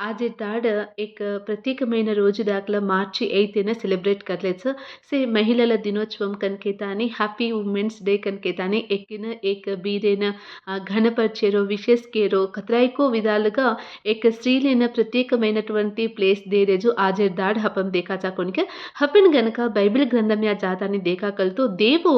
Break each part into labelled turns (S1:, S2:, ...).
S1: ಆದಿದ್ದಾಡ ಏಕ ప్రత్యేకమైన రోజు దాకా మార్చి ఎయిత్న సెలబ్రేట్ కర్లేదు సే మహిళల దినోత్సవం కనుకే తానే హ్యాపీ ఉమెన్స్ డే కనుకే తానే ఎక్కిన ఏక బీరేన ఘనపరిచేరో విషెస్ కేరో కత్రాయికో విధాలుగా ఏక స్త్రీలైన ప్రత్యేకమైనటువంటి ప్లేస్ దేరేజు ఆజేర్దాడ్ హపం దేకాచాకొనిక హపెన్ గనక బైబిల్ గ్రంథం యా జాతాన్ని దేకాకలతో దేవు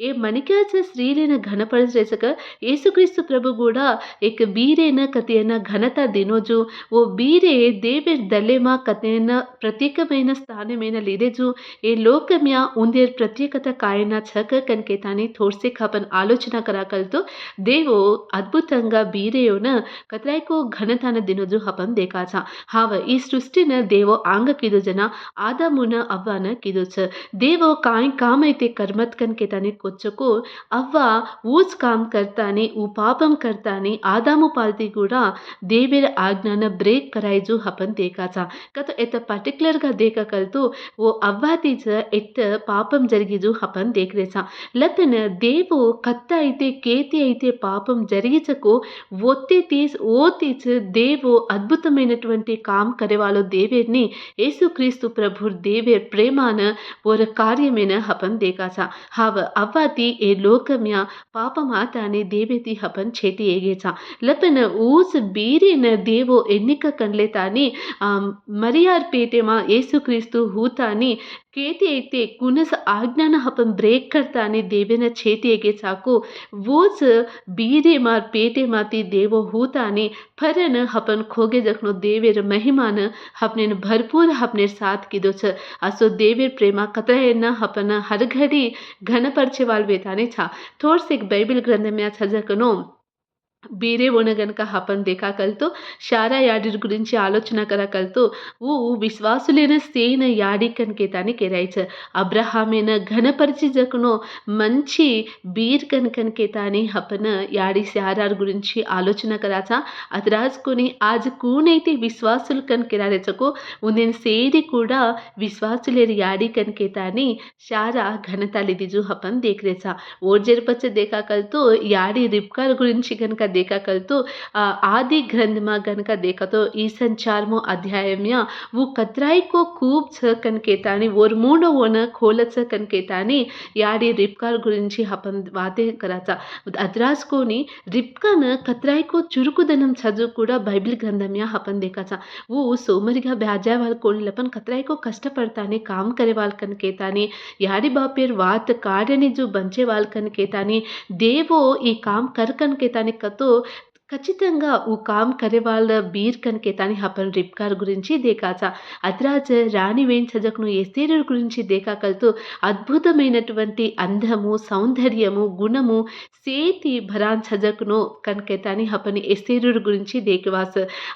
S1: ఏ మణికాచ స్త్రీలైన ఘనపరిచేసక యేసుక్రీస్తు ప్రభు కూడా ఏక బీరేన కథయన ఘనత దినోజు ఓ मीरे देवे दलेमा कथे प्रत्येक स्थानमेन लिदेजु ये लोकम्या उदेर प्रत्येकता कायना छक कनके थोड़से खपन आलोचना करा कल तो देवो अद्भुत बीरेयो न कतरायको घनता दिनोजु हपन देखा छा हाव ई सृष्टि न देव आंग किदो जना आदा मुन अव्वा न किदो छ देवो काय काम ऐते कर्मत कनके कोच्चको अव्वा ऊज काम करता ने उपापम करता ने आदा मु गुड़ा देवेर आज्ञान ब्रेक कराइजू हपन देखा चा कत तो एत पर्टिकुलर का देखा कल तो वो अव्वा तीज एत पापम जरगीजू हपन देख रहे चा लतन देव कत्त आईते केते आईते पापम जरगीज को वोते तीज वो तीज देव अद्भुत में नेटवंटे काम करे वालो देवेर ने येसु क्रिस्तु प्रभु देवे प्रेमान वोर कार्य में न हपन देखा चा हाव अव्वा ती ए लोकम्या पापमाता ने देवेती हपन छेती एगे चा लतन ऊस बीरी न देवो एन्निक कंडले तानी मरियारपेटे माँ येसु क्रिस्तु हूतानी केति ऐते कुनस आज्ञान हपन ब्रेक करता ने देवेन छेतियगे चाको वोज बीरे मार पेटे माती देवो हूता ने फरन हपन खोगे जखनो देवेर महिमान हपने भरपूर हपने साथ किदो छ असो देवेर प्रेमा कतहे न हपन हर घड़ी घन परछे वाल बेताने छा थोर से एक ग्रंथ में छजकनो బీరే ఓన గనక హపన్ దేకా కల్తో షారా యాడిర్ గురించి ఆలోచన కర కల్తో ఊ విశ్వాసులైన సేన యాడి కనకేతాని కెరాయిచ అబ్రహామేన ఘనపరిచి జకునో మంచి బీర్ కనకనకేతాని హపన యాడి శారార్ గురించి ఆలోచన కరాచా. అది రాజుకొని ఆజ్ కూనైతే విశ్వాసులు కనకెరారెచకో ఉందిన సేరి కూడా విశ్వాసులేరు యాడి కనకేతాని శారా ఘనతలిదిజు హపన్ దేఖరేచా. ఓర్ జరపచ్చ దేకా కల్తో యాడి రిప్కార్ గురించి కనుక देखा कल तो आदि ग्रंथ में गनक देखा तो ई संचार में अध्याय में वो कतराई को खूब छ कन कहता और मूड ओन खोल छ कन कहता याडी रिपकार गुరించి अपन बातें कराचा अद्रास को नी रिपका न कतराई को चुरुकुदनम छजु कूड़ा बाइबिल ग्रंथ में अपन देखा था वो सोमरिगा ब्याजा वाल को लपन कतराई को कष्टपड़ताने काम करे वाल कन कहता याडी बापेर वात कार्य जो बंचे वाल कन कहता देवो ये काम कर कन कहता कतो ಮತ್ತು ఖచ్చితంగా ఓ కామ్ కరేవాళ్ళ బీర్ కనకేతాని హపన్ రిప్కార్ గురించి దేకాచ. అద్రాజ రాణి వేన్ సజక్ను ఎస్తేరుడు గురించి దేకాకలతో అద్భుతమైనటువంటి అందము సౌందర్యము గుణము సేతి భరాన్ సజక్ను కనకేతాని హపని ఎస్తేరుడు గురించి దేకవాస.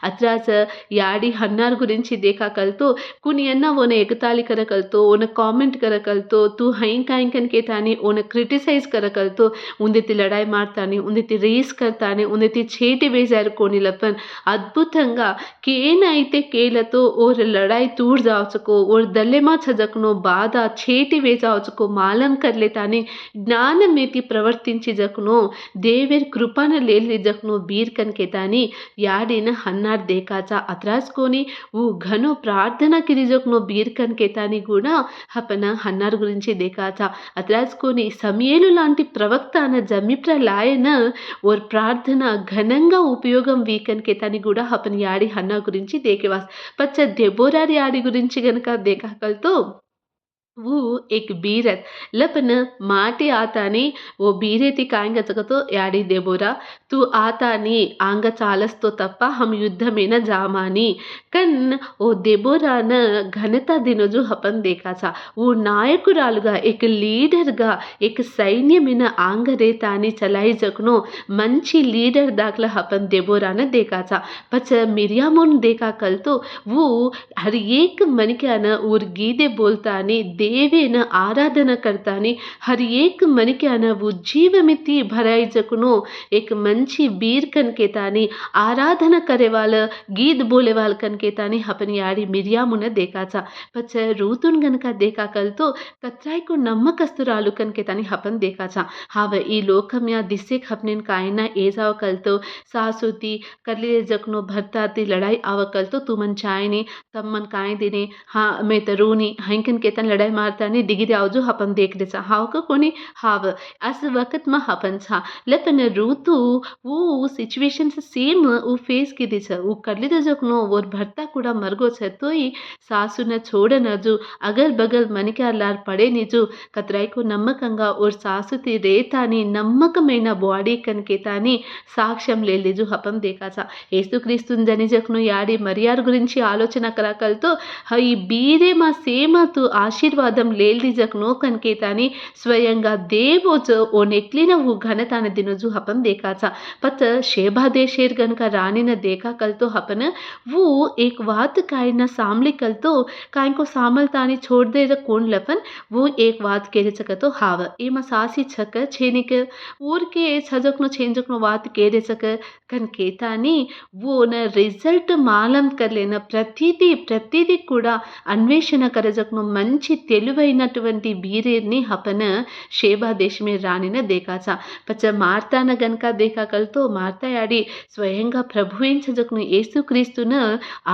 S1: అద్రాజ యాడి హన్నార్ గురించి దేకాకలతో కుని అన్న ఓన ఎగతాళి కరకలతో ఓన కామెంట్ కరకలతో తూ హైంకాయం కనకే తాని ఓన క్రిటిసైజ్ కరకలతో ఉందితి లడాయి మార్తాని ఉందితి రేస్ కర్తాని ఉందితి చేతి వేశారు కోనిలప్పన్. అద్భుతంగా కేనైతే కేలతో ఓర్ లడాయి తూర్జావచ్చుకో ఓర్ దల్లెమా చజకునో బాధ చేటి వేజావచ్చుకో మాలం కర్లేతాని ప్రవర్తించి ప్రవర్తించిజకునో దేవేర్ కృపణ లేలిజకునో బీర్కన్కేతాని యాడిన హన్నార్ దేకాచా అత్రాస్కొని ఊ ఘను ప్రార్థన కిరిజకునో బీర్కన్కేతాని కూడా హపన హన్నార్ గురించి దేకాచా అత్రాస్కొని సమయలు లాంటి ప్రవక్త అన జమిప్ర లాయన ఓర్ ప్రార్థన ఘన ఘనంగా ఉపయోగం వీకన్ కేతాని కూడా హపని యాడి హన్నా గురించి దేకేవాస్ పచ్చ దెబోరారి యాడి గురించి గనక దేకాకలతో वो एक बीरत लपन माटे आतानी वो బీరేతి కాయంగచకతో యాడి దేబోరా తూ ఆతాని ఆంగ చాలస్తో తప్ప హం యుద్ధమైన జామాని కన్ ఓ దెబోరాన ఘనత దినజు హపన్ దేకాచా ఓ నాయకురాలుగా ఎక్ లీడర్గా ఎక్ సైన్యమైన ఆంగరేతాని చలాయి జకును మంచి లీడర్ దాఖల హపన్ దెబోరాన దేకాచా పచ్చ మిరియామున్ దేకా కల్తో वो हर एक मन के आना और गीदे बोलता ने દેવેન આરાધના કરતાની હર એક మనకి ఉజ్జీవమితి భరాయిజకును એક మంచి બીર કનકેતાની આરાધના કરેવાલ ગીત બોલેવાલ કનકેતાની હપની આડી મિરિયામુన దేకాచ పచ్చ రూతున్ గనక దేకాకల్తో కత్రాయికు నమ్మకస్తురాలు కనకేతాని హపన్ దేకాచ હાવે એ લોકમ્યા દિશે ખપનેન કાયના એજાવ કલતો સાસુતી કરલી જકનો ભરતાતી લડાઈ આવકલતો તુમન ચાયને તમન કાય દેને હા મેં તરુની હૈંકન કેતન લડાઈ martani digire aŭ jo hapan dekde sa haŭka kone hav as वक्त ma hapan sa lepen rutu वो सिचुएशन सेम वो फेस ಕಿದೆ ಸರ್ वो ಕಡ್ಲಿದ ಜೋಕ್ನು ಅವ್ರ ಭರ್ತ ಕೂಡ ಮರ್ಗೋ ಸತ್ತೋಯಿ సాసున చూడనజు అగల్ బగల్ మణికార్లార్ పడే నిజు కత్రాయికు నమ్మకంగా ఓ సాసుతి రేతాని నమ్మకమైన బాడీ కనికేతాని సాక్ష్యం లేజు హపం దేకాస ఏసుక్రీస్తుని జనిజకును యాడి మరియార్ గురించి ఆలోచన కరాకలతో ఈ బీరే మా సేమతు ఆశీర్వాద ಧನ್ಯವಾದಂ ಲೇಲ್ದಿಜಕ್ನು ಕನ್ಕೇತಾನಿ ಸ್ವಯಂಗ ದೇವೋಜ ಓ ನೆಕ್ಲಿನವು ಘನತಾನ ದಿನೋಜು ಹಪಂ ದೇಕಾಚ ಪತ ಶೇಭಾ देशेर गन का रानी ने देखा कल तो हपन वो एक वात काय न सामली कल तो काय को सामल तानी छोड़ दे कोण लपन वो एक वात केरे चक तो हाव एम सासी छक छेनिक और के छजक नो छेंजक नो वात केरे चक कन केतानी वो न रिज़ल्ट मालम कर लेना प्रतिदी प्रतिदी कूड़ा अन्वेषण करजक नो मंची తెలివైనటువంటి బీరేర్ని హపన ಶೇಬಾ ದೇಶಮೇ ರಾಣಿನ ದೇಕಾಚ ಪಚ್ಚ ಮಾರ್ತಾನ ಗನಕ ದೇಖಾ ಕಲ್ತು ಮಾರ್ತಾಯಾಡಿ ಸ್ವಯಂಗ ప్రభువైన చదువుకుని ఏసుక్రీస్తున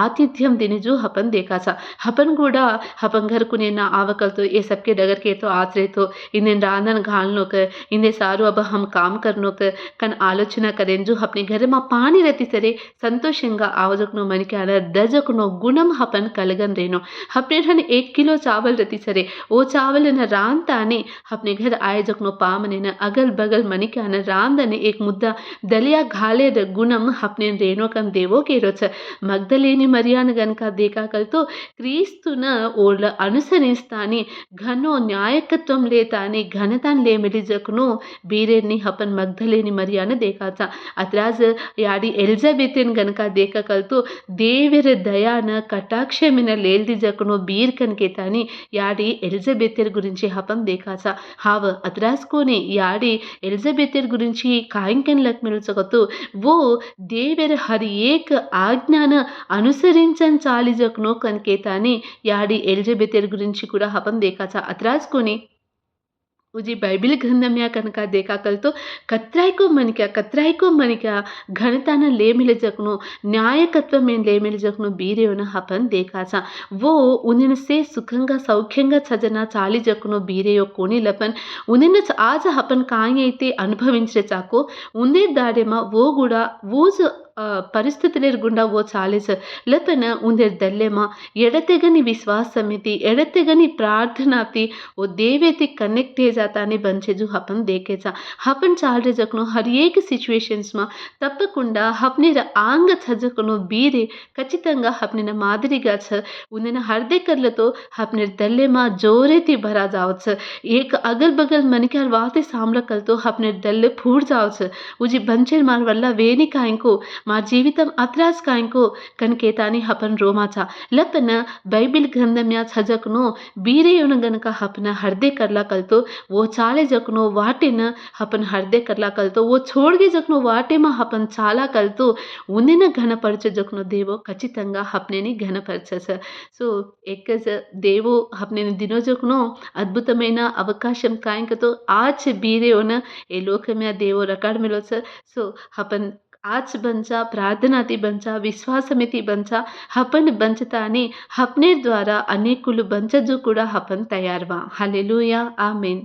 S1: ఆతిథ్యం దినిజు హపన్ దేకాచ హపన్ కూడా హపన్ ఘర్కు నేను ఆవకలతో ఏ సబ్కే డగర్కేతో ఆశ్రయతో ఇందెన్ రాందన్ ఘాల్నోక ఇందే సారు అబ హమ్ కామ్ కర్నోక కన్ ఆలోచన కరెంజు హప్ని ఘరే మా పాని రతి సరే సంతోషంగా ఆవజకునో మనకి అన దజకునో గుణం హపన్ కలగన్ రేనో హప్నే ఠన్ ఏక్ కిలో చావల్ రతి ಸರಿ ಓ ಚಾವಲಿನ ರಾನ್ ತಾನೆ अपने घर आए जखनो पामने न अगल बगल मनी क्या न राम दने एक मुद्दा दलिया घाले द गुणम अपने रेनो कम देवो के रोच मग्दलेनी मरियान गन का देखा कल तो क्रीस्तु न ओल अनुसरिस्तानी घनो न्यायकत्वम लेतानी घनतान ले मिली जखनो बीरेनी अपन मग्दलेनी मरियान देखा था अतराज याडी एलिजाबेथिन गन का देखा कल तो देवर दया न कटाक्ष में न लेल दी जखनो बीर कन के तानी या యాడి ఎలిజబెత్తర్ గురించి హపం దేకాస హావ అద్రాసుకోని యాడి ఎలిజబెత్తర్ గురించి కాయంకన్ లక్మిల్సగతు ఓ దేవర్ హరి ఏక్ ఆజ్ఞాన అనుసరించన్ చాలిజక్ నో కన్కేతాని యాడి ఎలిజబెత్తర్ గురించి కూడా హపం దేకాస అద్రాసుకోని मुझे బైబిల్ గ్రంథమ్యా కనుక దేకాకలతో కత్రాయికో మనిక కత్రాయికో మనిక ఘనతాన ಲೇಮಿಲೆ ಜಕ್ನು ನ್ಯಾಯಕತ್ವ ಮೇನ್ ಲೇಮಿಲೆ ಜಕ್ನು బీరేవన హపన్ దేకాస. ఓ ఉనిన సే సుఖంగా సౌఖ్యంగా చజన చాలి జక్ను బీరేయో కోని లపన్. ఉనిన ఆజ హపన్ కాంగైతే అనుభవించే చాకో ఉందే దాడేమ ఓ కూడా ఊజు ಪರಿಸ್ಥಿತಿಲಿರ್ಗುಂಡ ಓ ಸಾಲಿಸ ಲತನ ಉಂದೆರ್ ದಲ್ಲೆಮ ಎಡತೆಗನಿ ವಿಶ್ವಾಸಮಿತಿ ಎಡತೆಗನಿ ಪ್ರಾರ್ಥನಾತಿ ಓ ದೇವೇತಿ ಕನೆಕ್ಟ್ ಏಜಾತಾನೆ ಬಂಚೆಜು ಹಪನ್ ದೇಕೆಜ ಹಪನ್ ಚಾಲ್ರೆ ಜಕ್ನು ಹರಿಯೇಕ సిచ్యువేషన్స్మా తప్పకుండా హప్నిర ఆంగ చజకును బీరే ఖచ్చితంగా హప్నిన మాదిరిగా చ. ఉందిన హర్దెకర్లతో హప్నిర దల్లెమా జోరేతి భరా జావచ్చు ఏక అగల్ బగల్ మనకి ఆ వాత సామ్లకలతో హప్నిర దల్లె పూడ్ జావచ్చు ఉజి బంచెర్ మార్ వల్ల వేణికాయంకు మా జీవితం అత్రాస్కాయంకు కనికేతాని హపన్ రోమాచ. లపన బైబిల్ గ్రంథమ్యా ಛಜಕ್ನು ಬೀರೆಯವನು ಗನಕ ಹಪನ ಹರ್ದೆ ಕರ್ಲಾ ಕಲ್ತು ಓ ಚಾಲೆ ಜಕ್ನು ವಾಟೆನ ಹಪನ್ ಹರ್ದೆ ಕರ್ಲಾ ಕಲ್ತು ಓ ಛೋಡ್ಗೆ ಜಕ್ನು వాటేమ హపన్ చాలా కలుతూ ఉందిన ఘనపరచ జక్ను దేవో ఖచ్చితంగా హప్నేని ఘనపరచ సార్ సో ఎక్కజ దేవో హప్నేని దినోజకును అద్భుతమైన అవకాశం కాయంకతో ఆచ బీరేవన ఏ లోకమే దేవో రకాడమిలో సార్ సో హపన్ ಆಚ್ ಬಂಚ ప్రార్థనాతి బంచ విశ్వాసమితి బంచ హపన్ బంచత అని హప్నేర్ ద్వారా అనేకులు బంచజు కూడా హపన్ తయారువా. Hallelujah amen.